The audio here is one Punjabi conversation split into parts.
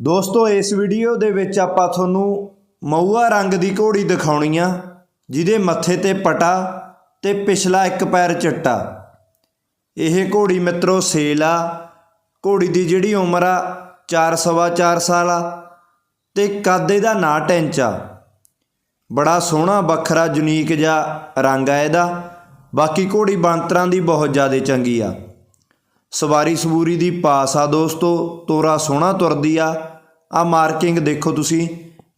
ਦੋਸਤੋ, ਇਸ ਵੀਡੀਓ ਦੇ ਵਿੱਚ ਆਪਾਂ ਤੁਹਾਨੂੰ ਮਊਆ ਰੰਗ ਦੀ ਘੋੜੀ ਦਿਖਾਉਣੀ ਆ, ਜਿਹਦੇ ਮੱਥੇ ਤੇ ਪਟਾ ਤੇ ਪਿਛਲਾ ਇੱਕ ਪੈਰ ਚਿੱਟਾ। ਇਹ ਘੋੜੀ ਮਿੱਤਰੋ ਸੇਲ ਆ। ਘੋੜੀ ਦੀ ਜਿਹੜੀ ਉਮਰ ਆ 4 ਸਵਾ 4 ਸਾਲ ਆ ਤੇ ਕੱਦ ਇਹਦਾ 9 ਇੰਚ ਆ। ਬੜਾ ਸੋਹਣਾ, ਵੱਖਰਾ, ਯੂਨੀਕ ਜਿਹਾ ਰੰਗ ਆ ਇਹਦਾ। ਬਾਕੀ ਘੋੜੀ ਬਾਂਤਰਾਂ ਦੀ ਬਹੁਤ ਜ਼ਿਆਦਾ ਚੰਗੀ ਆ। ਸਵਾਰੀ ਸਬੂਰੀ ਦੀ ਪਾਸ ਆ ਦੋਸਤੋ, ਤੋਰਾ ਸੋਹਣਾ ਤੁਰਦੀ ਆ। ਆ ਮਾਰਕਿੰਗ ਦੇਖੋ ਤੁਸੀਂ,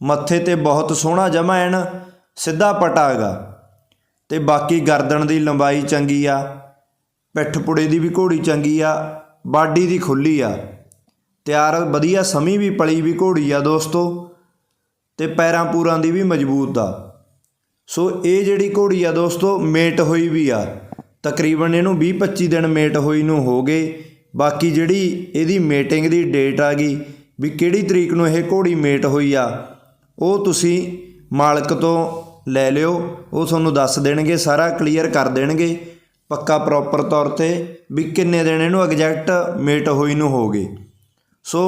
ਮੱਥੇ ਤੇ ਬਹੁਤ ਸੋਹਣਾ ਜਮਾ ਐਨ, ਸਿੱਧਾ ਪਟਾ ਹੈਗਾ। ਤੇ ਬਾਕੀ ਗਰਦਨ ਦੀ ਲੰਬਾਈ ਚੰਗੀ ਆ, ਪਿੱਠ ਪੁੜੇ ਦੀ ਵੀ ਘੋੜੀ ਚੰਗੀ ਆ, ਬਾਡੀ ਦੀ ਖੁੱਲੀ ਆ। ਤਿਆਰ, ਵਧੀਆ ਸਮੀ ਵੀ ਪਲੀ ਵੀ ਘੋੜੀ ਆ ਦੋਸਤੋ, ਤੇ ਪੈਰਾਂ ਪੂਰਾਂ ਦੀ ਵੀ ਮਜ਼ਬੂਤ ਆ। ਸੋ ਇਹ ਜਿਹੜੀ ਘੋੜੀ ਆ ਦੋਸਤੋ, ਮੇਟ ਹੋਈ ਵੀ ਆ। ਤਕਰੀਬਨ ਇਹਨੂੰ 20-25 ਦਿਨ ਮੇਟ ਹੋਈ ਨੂੰ ਹੋ ਗਏ। ਬਾਕੀ ਜਿਹੜੀ ਇਹਦੀ ਮੇਟਿੰਗ ਦੀ ਡੇਟ ਆ ਗਈ ਵੀ ਕਿਹੜੀ ਤਰੀਕ ਨੂੰ ਇਹ ਘੋੜੀ ਮੇਟ ਹੋਈ ਆ, ਉਹ ਤੁਸੀਂ ਮਾਲਕ ਤੋਂ ਲੈ ਲਿਓ। ਉਹ ਤੁਹਾਨੂੰ ਦੱਸ ਦੇਣਗੇ, ਸਾਰਾ ਕਲੀਅਰ ਕਰ ਦੇਣਗੇ, ਪੱਕਾ ਪ੍ਰੋਪਰ ਤੌਰ ਤੇ ਵੀ ਕਿੰਨੇ ਦਿਨ ਇਹਨੂੰ ਐਗਜ਼ੈਕਟ ਮੇਟ ਹੋਈ ਨੂੰ ਹੋ ਗਏ। ਸੋ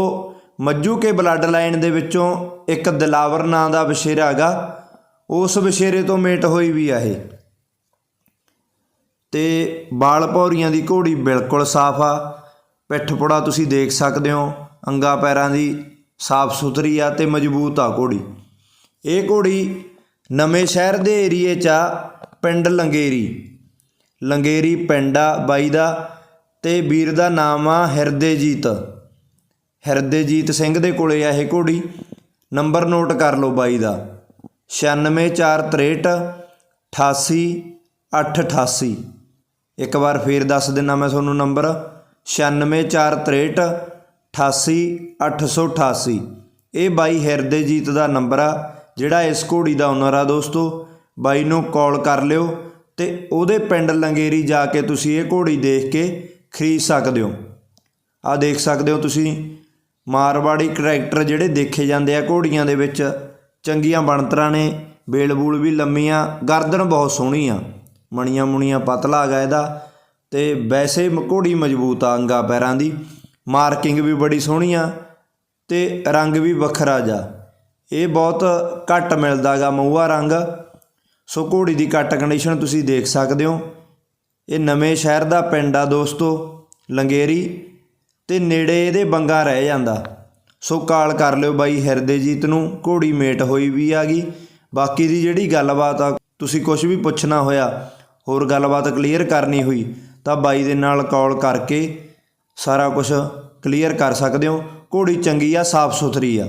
ਮੱਜੂ ਕੇ ਬਲੱਡ ਲਾਈਨ ਦੇ ਵਿੱਚੋਂ ਇੱਕ ਦਿਲਾਵਰ ਨਾਂ ਦਾ ਵਛੇਰਾ ਹੈਗਾ, ਉਸ ਵਛੇਰੇ ਤੋਂ ਮੇਟ ਹੋਈ ਵੀ ਆ ਇਹ। ਤੇ ਬਾਲ ਭੌਰੀਆਂ ਦੀ ਘੋੜੀ ਬਿਲਕੁਲ ਸਾਫ਼ ਆ। ਪਿੱਠ ਪੁੜਾ ਤੁਸੀਂ ਦੇਖ ਸਕਦੇ ਹੋ, ਅੰਗਾ ਪੈਰਾਂ ਦੀ ਸਾਫ਼ ਸੁਥਰੀ ਆ ਤੇ ਮਜ਼ਬੂਤ ਆ ਘੋੜੀ। ਇਹ ਘੋੜੀ ਨਵੇਂ ਸ਼ਹਿਰ ਦੇ ਏਰੀਏ 'ਚ ਆ, ਪਿੰਡ ਲੰਗੇਰੀ। ਲੰਗੇਰੀ ਪਿੰਡ ਆ, ਬਾਈ ਦਾ ਤੇ ਵੀਰ ਦਾ ਨਾਮ ਆ ਹਿਰਦੇਜੀਤ। ਹਿਰਦੇਜੀਤ ਸਿੰਘ ਦੇ ਕੋਲੇ ਆ ਇਹ ਘੋੜੀ। ਨੰਬਰ ਨੋਟ ਕਰ ਲਓ ਬਾਈ ਦਾ। 96463 88888 ਇੱਕ ਵਾਰ ਫੇਰ ਦੱਸ ਦਿੰਨਾ ਮੈਂ ਤੁਹਾਨੂੰ ਨੰਬਰ। 96463 88888 ਇਹ ਬਾਈ ਹਿਰਦੇਜੀਤ ਦਾ ਨੰਬਰ ਆ, ਜਿਹੜਾ ਇਸ ਘੋੜੀ ਦਾ ਓਨਰ ਆ ਦੋਸਤੋ। ਬਾਈ ਨੂੰ ਕਾਲ ਕਰ ਲਿਓ ਤੇ ਉਹਦੇ ਪਿੰਡ ਲੰਗੇਰੀ ਜਾ ਕੇ ਤੁਸੀਂ ਇਹ ਘੋੜੀ ਦੇਖ ਕੇ ਖਰੀਦ ਸਕਦੇ ਹੋ। ਆ ਦੇਖ ਸਕਦੇ ਹੋ ਤੁਸੀਂ, ਮਾਰਵਾੜੀ ਕਰੈਕਟਰ ਜਿਹੜੇ ਦੇਖੇ ਜਾਂਦੇ ਆ ਘੋੜੀਆਂ ਦੇ ਵਿੱਚ। ਚੰਗੀਆਂ ਬਣਤਰਾਂ ਨੇ ਬੇਲ ਬੂਲ ਵੀ ਲੰਮੀਆਂ, ਗਰਦਨ ਬਹੁਤ ਸੋਹਣੀ ਆ। ਮਣੀਆਂ ਮੁਣੀਆਂ ਪਤਲਾ ਹੈਗਾ ਇਹਦਾ ਤੇ ਵੈਸੇ ਮ- ਘੋੜੀ ਮਜ਼ਬੂਤ ਆ ਅੰਗਾ ਪੈਰਾਂ ਦੀ। ਮਾਰਕਿੰਗ ਵੀ ਬੜੀ ਸੋਹਣੀ ਆ ਤੇ ਰੰਗ ਵੀ ਵੱਖਰਾ ਜਾ। ਇਹ ਬਹੁਤ ਘੱਟ ਮਿਲਦਾਗਾ ਮਊਆ ਰੰਗ। ਸੋ ਘੋੜੀ ਦੀ ਕੱਟ ਕੰਡੀਸ਼ਨ ਤੁਸੀਂ ਦੇਖ ਸਕਦੇ ਹੋ। ਇਹ ਨਵੇਂ ਸ਼ਹਿਰ ਦਾ ਪਿੰਡ ਆ ਦੋਸਤੋ, ਲੰਗੇਰੀ ਤੇ ਨੇੜੇ ਇਹਦੇ ਬੰਗਾ ਰਹਿ ਜਾਂਦਾ। ਸੋ ਕਾਲ ਕਰ ਲਿਓ ਬਾਈ ਹਿਰਦੇਜੀਤ ਨੂੰ, ਘੋੜੀ ਮੇਟ ਹੋਈ ਵੀ ਆ ਗਈ। ਬਾਕੀ ਦੀ ਜਿਹੜੀ ਗੱਲਬਾਤ ਆ ਤੁਸੀਂ ਕੁਝ ਵੀ ਪੁੱਛਣਾ ਹੋਇਆ, ਹੋਰ ਗੱਲਬਾਤ ਕਲੀਅਰ ਕਰਨੀ ਹੋਈ, ਤਾਂ ਬਾਈ ਦੇ ਨਾਲ ਕਾਲ ਕਰਕੇ ਸਾਰਾ ਕੁਝ ਕਲੀਅਰ ਕਰ ਸਕਦੇ ਹੋ। ਘੋੜੀ ਚੰਗੀ ਆ, ਸਾਫ਼ ਸੁਥਰੀ ਆ।